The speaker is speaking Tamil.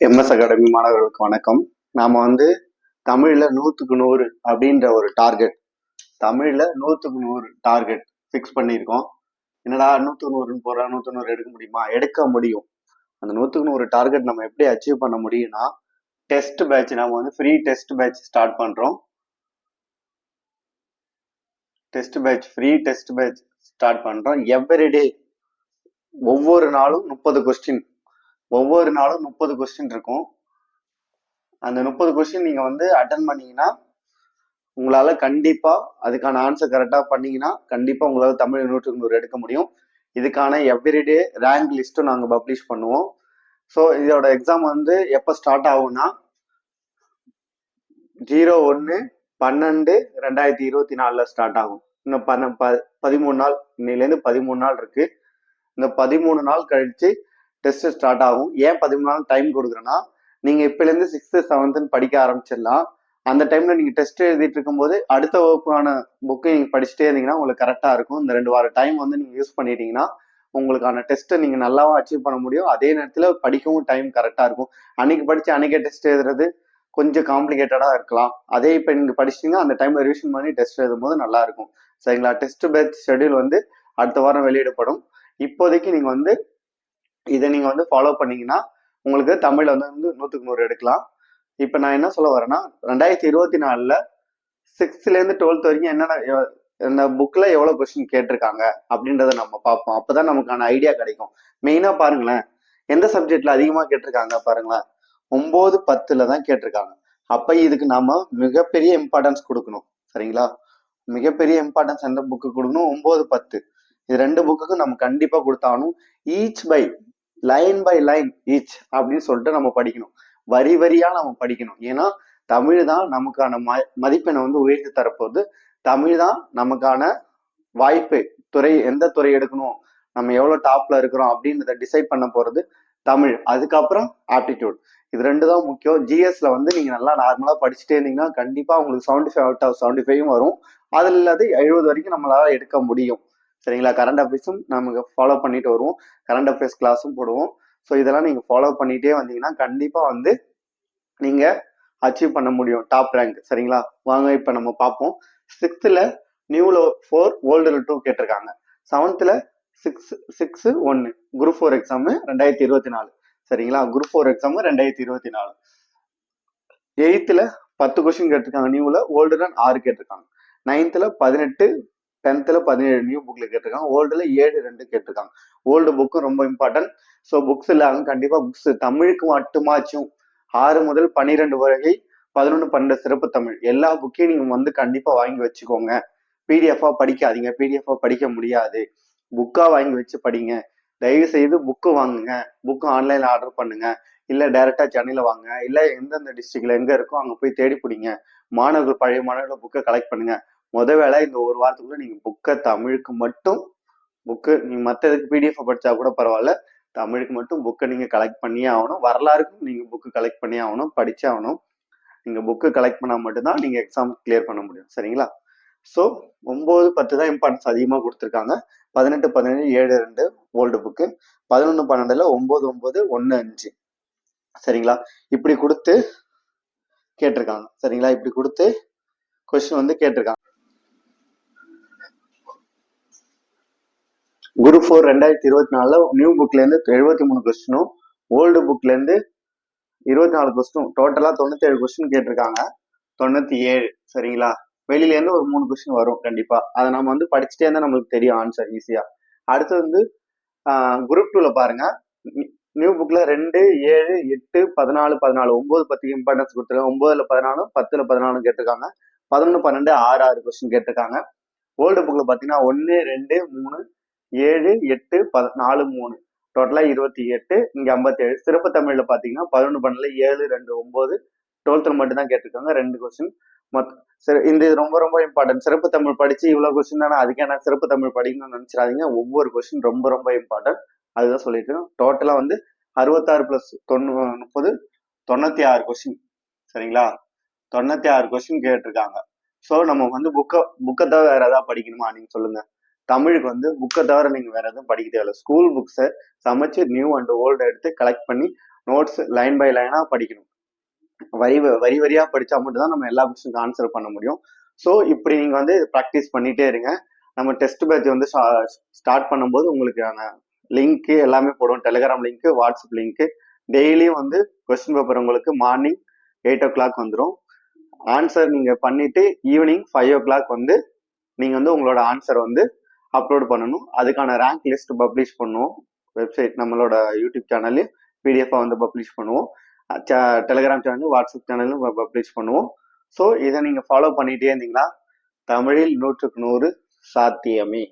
எம்எஸ் அகாடமி மாணவர்களுக்கு வணக்கம். நாம வந்து தமிழ்ல நூத்துக்கு நூறு அப்படின்ற ஒரு டார்கெட் தமிழ்ல நூத்துக்கு நூறு டார்கெட் ஃபிக்ஸ் பண்ணியிருக்கோம். என்னடா நூத்துக்கு நூறுன்னு போறா நூத்து நூறு எடுக்க முடியுமா? எடுக்க முடியும். அந்த நூத்துக்கு நூறு டார்கெட் நம்ம எப்படி அச்சீவ் பண்ண முடியும்னா டெஸ்ட் பேட்ச் நம்ம வந்து ஃப்ரீ டெஸ்ட் பேட்ச் ஸ்டார்ட் பண்றோம். Test batch free test batch start பண்றோம். எவ்ரிடே ஒவ்வொரு நாளும் முப்பது கொஸ்டின் ஒவ்வொரு நாளும் முப்பது கொஸ்டின் இருக்கும். அந்த முப்பது கொஸ்டின் நீங்க வந்து அட்டன் பண்ணீங்கன்னா உங்களால கண்டிப்பா அதுக்கான ஆன்சர் கரெக்டா பண்ணீங்கன்னா கண்டிப்பா உங்களால தமிழ் நூற்றுக்கு நூறு எடுக்க முடியும். இதுக்கான எவ்ரிடே ரேங்க் லிஸ்ட்டும் நாங்க பப்ளிஷ் பண்ணுவோம். ஸோ இதோட எக்ஸாம் வந்து எப்போ ஸ்டார்ட் ஆகும்னா ஜீரோ ஒன்று பன்னெண்டு ரெண்டாயிரத்தி இருபத்தி நாலுல ஸ்டார்ட் ஆகும். இன்னும் பன்ன ப பதிமூணு நாள் இன்னிலேருந்து பதிமூணு நாள் இருக்கு. இந்த பதிமூணு நாள் கழிச்சு டெஸ்ட் ஸ்டார்ட் ஆகும். ஏன் பதிமூணு நாள் டைம் கொடுக்குறேன்னா நீங்க இப்பிலேருந்து சிக்ஸ்த்து செவன்த்துன்னு படிக்க ஆரம்பிச்சிடலாம். அந்த டைம்ல நீங்க டெஸ்ட் எழுதிட்டு இருக்கும்போது அடுத்த வகுப்பான புக்கை நீங்க படிச்சுட்டே இருந்தீங்கன்னா உங்களுக்கு கரெக்டா இருக்கும். இந்த ரெண்டு வாரம் டைம் வந்து நீங்க யூஸ் பண்ணிட்டீங்கன்னா உங்களுக்கான டெஸ்ட்டை நீங்கள் நல்லாவும் அச்சீவ் பண்ண முடியும். அதே நேரத்தில் படிக்கவும் டைம் கரெக்டாக இருக்கும். அன்னைக்கு படித்து அன்னைக்கே டெஸ்ட் எழுதுறது கொஞ்சம் காம்ப்ளிகேட்டடாக இருக்கலாம். அதே இப்போ நீங்கள் படிச்சிட்டிங்கன்னா அந்த டைமில் ரிவிஷன் பண்ணி டெஸ்ட் எழுதும் போது நல்லா இருக்கும். சரிங்களா? டெஸ்ட் பேட்ச் ஷெடியூல் வந்து அடுத்த வாரம் வெளியிடப்படும். இப்போதைக்கு நீங்கள் வந்து இதை நீங்கள் வந்து ஃபாலோ பண்ணீங்கன்னா உங்களுக்கு தமிழில் வந்து வந்து நூற்றுக்கு நூறு எடுக்கலாம். இப்போ நான் என்ன சொல்ல வரேன்னா ரெண்டாயிரத்தி இருபத்தி நாலில் சிக்ஸ்த்லேருந்து டுவெல்த் வரைக்கும் என்னென்ன இந்த புக்கில் எவ்வளோ கொஸ்டின் கேட்டிருக்காங்க அப்படின்றத நம்ம பார்ப்போம். அப்பதான் நமக்கான ஐடியா கிடைக்கும். மெயினாக பாருங்களேன் எந்த சப்ஜெக்டில் அதிகமாக கேட்டிருக்காங்க பாருங்களேன் ஒம்பது பத்தில் தான் கேட்டிருக்காங்க. அப்போ இதுக்கு நாம் மிகப்பெரிய இம்பார்ட்டன்ஸ் கொடுக்கணும். சரிங்களா? மிகப்பெரிய இம்பார்ட்டன்ஸ் எந்த புக்கு கொடுக்கணும்? ஒம்பது பத்து. இது ரெண்டு புக்குக்கும் நம்ம கண்டிப்பாக கொடுத்தாலும் each by line by line each அப்படின்னு சொல்லிட்டு நம்ம படிக்கணும். வரி வரியா நம்ம படிக்கணும். ஏன்னா தமிழ் தான் நமக்கான ம மதிப்பெண்ணை வந்து உயர்த்தி தரப்போகுது. தமிழ் தான் நமக்கான வாய்ப்பு. துறை எந்த துறை எடுக்கணும்? நம்ம எவ்வளோ டாப்ல இருக்கிறோம் அப்படின்றத டிசைட் பண்ண போறது தமிழ். அதுக்கப்புறம் ஆப்டிடியூட் இது ரெண்டு தான் முக்கியம். ஜிஎஸ்ல வந்து நீங்க நல்லா நார்மலா படிச்சுட்டே இருந்தீங்கன்னா கண்டிப்பா உங்களுக்கு seventy five out of seventy ஃபைவும் வரும். அதுல இல்லாத எழுபது வரைக்கும் நம்மளால எடுக்க முடியும். சரிங்களா? கரண்ட் அஃபேர்ஸும் நமக்கு ஃபாலோ பண்ணிட்டு வருவோம். கரண்ட் அஃபேர்ஸ் கிளாஸும் போடுவோம். ஸோ இதெல்லாம் நீங்க ஃபாலோ பண்ணிட்டே வந்தீங்கன்னா கண்டிப்பா வந்து நீங்க அச்சீவ் பண்ண முடியும். டாப் ரேங்க் சரிங்களா? வாங்க இப்போ நம்ம பார்ப்போம். சிக்ஸ்த்தில் நியூல ஃபோர் ஓல்டுல டூ கேட்டிருக்காங்க. செவன்த்தில் சிக்ஸ் சிக்ஸ் ஒன்று குரூப் ஃபோர் எக்ஸாமு ரெண்டாயிரத்தி இருபத்தி நாலு. சரிங்களா? குரூப் ஃபோர் எக்ஸாமு ரெண்டாயிரத்தி இருபத்தி நாலு. எயித்தில் பத்து கொஸ்டின் கேட்டிருக்காங்க. நியூவில் ஓல்டு ஆறு கேட்டிருக்காங்க. நைன்த்தில் பதினெட்டு டென்த்தில் பதினேழு நியூ புக்கில் கேட்டிருக்காங்க. ஓல்டில் ஏழு ரெண்டு கேட்டிருக்காங்க. ஓல்டு புக்கும் ரொம்ப இம்பார்ட்டன்ட் ஸோ புக்ஸ் இல்லாமல் கண்டிப்பாக புக்ஸ் தமிழுக்கு மட்டுமாச்சும் ஆறு முதல் பன்னிரெண்டு வரை பதினொன்று பன்னெண்டு சிறப்பு தமிழ். எல்லா புக்கையும் நீங்கள் வந்து கண்டிப்பாக வாங்கி வச்சுக்கோங்க. பிடிஎஃபாக படிக்காதீங்க. பிடிஎஃபாக படிக்க முடியாது. புக்காக வாங்கி வச்சு படிங்க. தயவு செய்து புக்கு வாங்குங்க புக்கு ஆன்லைனில் ஆர்டர் பண்ணுங்க. இல்லை டைரெக்டாக சென்னையில் வாங்க இல்லை எந்தெந்த டிஸ்ட்ரிக்ட்ல எங்கே இருக்கோ அங்கே போய் தேடி பிடிங்க. மாணவர்கள் பழைய மாணவர்கள் புக்கை கலெக்ட் பண்ணுங்க. முத வேலை இந்த ஒரு வாரத்துக்குள்ள நீங்கள் புக்கை தமிழுக்கு மட்டும் புக்கு நீங்கள் மற்ற இதுக்கு பிடிஎஃப் படிச்சா கூட பரவாயில்ல. தமிழுக்கு மட்டும் புக்கை நீங்கள் கலெக்ட் பண்ணியே ஆகணும். வரலாறுக்கும் நீங்கள் புக்கு கலெக்ட் பண்ணியே ஆகணும் படிச்சே ஆகணும். நீங்கள் புக்கு கலெக்ட் பண்ணால் மட்டும்தான் நீங்கள் எக்ஸாம் கிளியர் பண்ண முடியும். சரிங்களா? ஸோ ஒம்பது பத்து தான் இம்பார்ட்டன்ஸ் அதிகமாக கொடுத்துருக்காங்க. பதினெட்டு பதினேழு ஏழு ரெண்டு ஓல்டு புக்கு பதினொன்று பன்னெண்டுல ஒம்பது ஒம்பது ஒன்று அஞ்சு. சரிங்களா? இப்படி கொடுத்து கேட்டிருக்காங்க. சரிங்களா? இப்படி கொடுத்து கொஸ்டின் வந்து கேட்டிருக்காங்க. குரு ஃபோர் ரெண்டாயிரத்தி இருபத்தி நாலுல நியூ புக்ல இருந்து எழுபத்தி மூணு கொஸ்டினும் ஓல்டு புக்ல இருந்து இருபத்தி நாலு கொஸ்டின் டோட்டலா தொண்ணூத்தி ஏழு கொஸ்டின் கேட்டிருக்காங்க. தொண்ணூத்தி ஏழு சரிங்களா? வெளியில இருந்து ஒரு மூணு கொஸ்டின் வரும் கண்டிப்பா. அதை நம்ம வந்து படிச்சுட்டே இருந்தா நம்மளுக்கு தெரியும் ஆன்சர் ஈஸியா அடுத்து வந்து குரூப் டூல பாருங்க. நியூ புக்ல ரெண்டு ஏழு எட்டு பதினாலு பதினாலு ஒன்பது பத்துக்கு இம்பார்ட்டன்ஸ் கொடுத்துருக்காங்க ஒன்பதுல பதினாலு பத்துல பதினாலும் கேட்டிருக்காங்க. பதினொன்று பன்னெண்டு ஆறு ஆறு கொஸ்டின் கேட்டிருக்காங்க. ஓல்டு புக்கில் பார்த்தீங்கன்னா ஒன்று ரெண்டு மூணு ஏழு எட்டு பத நாலு மூணு. டோட்டலா இருபத்தி எட்டு இங்க ஐம்பத்தேழு. சிறப்பு தமிழ்ல பாத்தீங்கன்னா பதினொன்று பன்னெண்டுல ஏழு ரெண்டு ஒன்பது டுவெல்த்ல மட்டும் தான் கேட்டிருக்காங்க ரெண்டு கொஸ்டின் மொத்த சரி இந்த இது ரொம்ப ரொம்ப இம்பார்ட்டன்ட் சிறப்பு தமிழ் படிச்சு இவ்வளவு கொஸ்டின் தானே அதுக்கான சிறப்பு தமிழ் படிக்கணும்னு நினைச்சிடாதீங்க. ஒவ்வொரு கொஸ்டின் ரொம்ப ரொம்ப இம்பார்ட்டன்ட் அதுதான் சொல்லிட்டு டோட்டலா வந்து அறுபத்தாறு பிளஸ் தொண்ணூ முப்பது தொண்ணூத்தி ஆறு கொஸ்டின் சரிங்களா? தொண்ணூத்தி ஆறு கொஸ்டின் கேட்டிருக்காங்க. ஸோ நம்ம வந்து புக்கை புக்கை தவிர வேற ஏதாவது படிக்கணுமா? நீங்க சொல்லுங்க. தமிழுக்கு வந்து புக்கை தவிர நீங்க வேற எதுவும் படிக்க தேவையில்ல ஸ்கூல் புக்ஸை சமைச்சு நியூ அண்ட் ஓல்டு எடுத்து கலெக்ட் பண்ணி நோட்ஸ் லைன் பை லைனாக படிக்கணும். வரி வ- வரி வரியாக படித்தா மட்டும்தான் நம்ம எல்லா புக்ஸுக்கும் ஆன்சர் பண்ண முடியும். ஸோ இப்படி நீங்கள் வந்து ப்ராக்டிஸ் பண்ணிகிட்டே இருங்க. நம்ம டெஸ்ட் பேட்ச் வந்து ஸ்டார்ட் பண்ணும்போது உங்களுக்கான லிங்க்கு எல்லாமே போடுவோம் டெலிகிராம் லிங்க்கு வாட்ஸ்அப் லிங்க்கு டெய்லியும் வந்து கொஸ்டின் பேப்பர் உங்களுக்கு மார்னிங் எயிட் ஓ கிளாக் வந்துடும் ஆன்சர் நீங்கள் பண்ணிவிட்டு ஈவினிங் ஃபைவ் ஓ கிளாக் வந்து நீங்கள் வந்து உங்களோட ஆன்சர் வந்து அப்லோட் பண்ணணும். அதுக்கான ரேங்க் லிஸ்ட் பப்ளிஷ் பண்ணுவோம். வெப்சைட் நம்மளோட யூடியூப் சேனல்லையும் பிடிஎஃபாக வந்து பப்ளிஷ் பண்ணுவோம். டெலிகிராம் சேனல் வாட்ஸ்அப் சேனலும் பப்ளிஷ் பண்ணுவோம். ஸோ இதை நீங்கள் ஃபாலோ பண்ணிகிட்டே இருந்தீங்கன்னா தமிழில் நூற்றுக்கு நூறு சாத்தியமே.